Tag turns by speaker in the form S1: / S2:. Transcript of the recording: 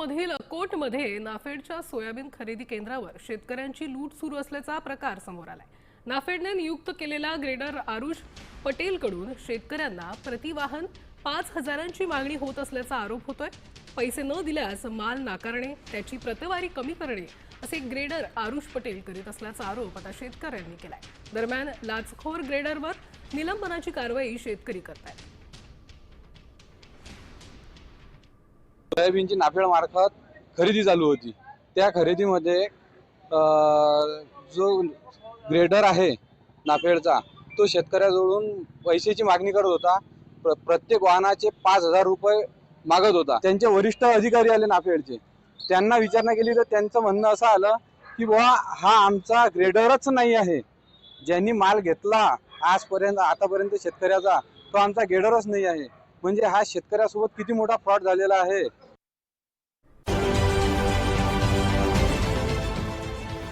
S1: तालुक्यामधील अकोटमध्ये नाफेडच्या सोयाबीन खरेदी केंद्रावर शेतकऱ्यांची लूट सुरू असल्याचा प्रकार समोर आलाय. नाफेडने नियुक्त केलेला ग्रेडर आरुष पटेलकडून शेतकऱ्यांना प्रतिवाहन पाच हजारांची मागणी होत असल्याचा आरोप होतोय. पैसे न दिल्यास माल नाकारणे त्याची प्रतवारी कमी करणे असे ग्रेडर आरुष पटेल करीत असल्याचा आरोप आता शेतकऱ्यांनी केलाय. दरम्यान लाचखोर ग्रेडरवर निलंबनाची कारवाई शेतकरी करतायत.
S2: सोयाबीनची नाफेड मार्फत खरेदी चालू होती. त्या खरेदीमध्ये जो ग्रेडर आहे नाफेडचा तो शेतकऱ्याजवळून पैशाची मागणी करत होता. प्र- प्रत्येक वाहनाचे पाच हजार रुपये मागत होता. त्यांचे वरिष्ठ अधिकारी आले नाफेडचे. त्यांना विचारणा केली तर त्यांचं म्हणणं असं आलं की बुवा हा आमचा ग्रेडरच नाही आहे. ज्यांनी माल घेतला आजपर्यंत आतापर्यंत शेतकऱ्याचा तो आमचा ग्रेडरच नाही आहे. म्हणजे हा शेतकऱ्यासोबत किती मोठा फ्रॉड झालेला आहे.